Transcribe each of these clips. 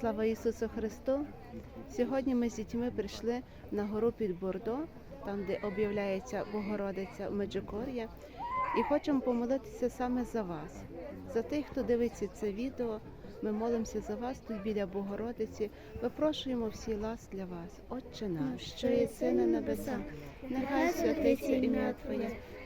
Слава Ісусу Христу! Сьогодні ми з дітьми прийшли на гору під Бордо, там, де об'являється Богородиця в Меджукор'я, і хочемо помолитися саме за вас, за тих, хто дивиться це відео. Ми молимося за вас тут біля Богородиці. Випрошуємо всі лас для вас. Отче наш, що єси на небесах, нехай святиться ім'я Твоє,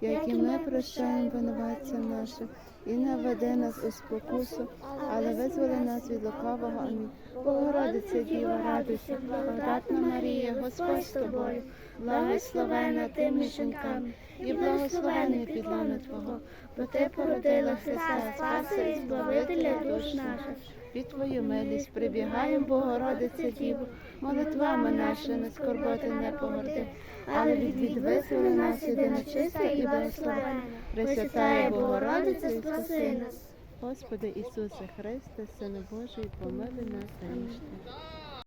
як і ми прощаємо винуватцям нашим, і не веди нас у спокусу, але визволи нас від лукавого. Амінь. Богородице Діва, радуйся, благодатна Марія, Господь з тобою, благословена ти між жінками, і благословений підлона Твого, бо ти породила Христа Спаса і Збавителя душ наших. Під Твою милість прибігаємо, Богородице Діво, молитвами нашими скорботи не погорди, але від нас єдина чиста і благословена. Пресвятає Богородице, спаси нас. Господи Ісусе Христе, Сину Божий, помили нас грішних.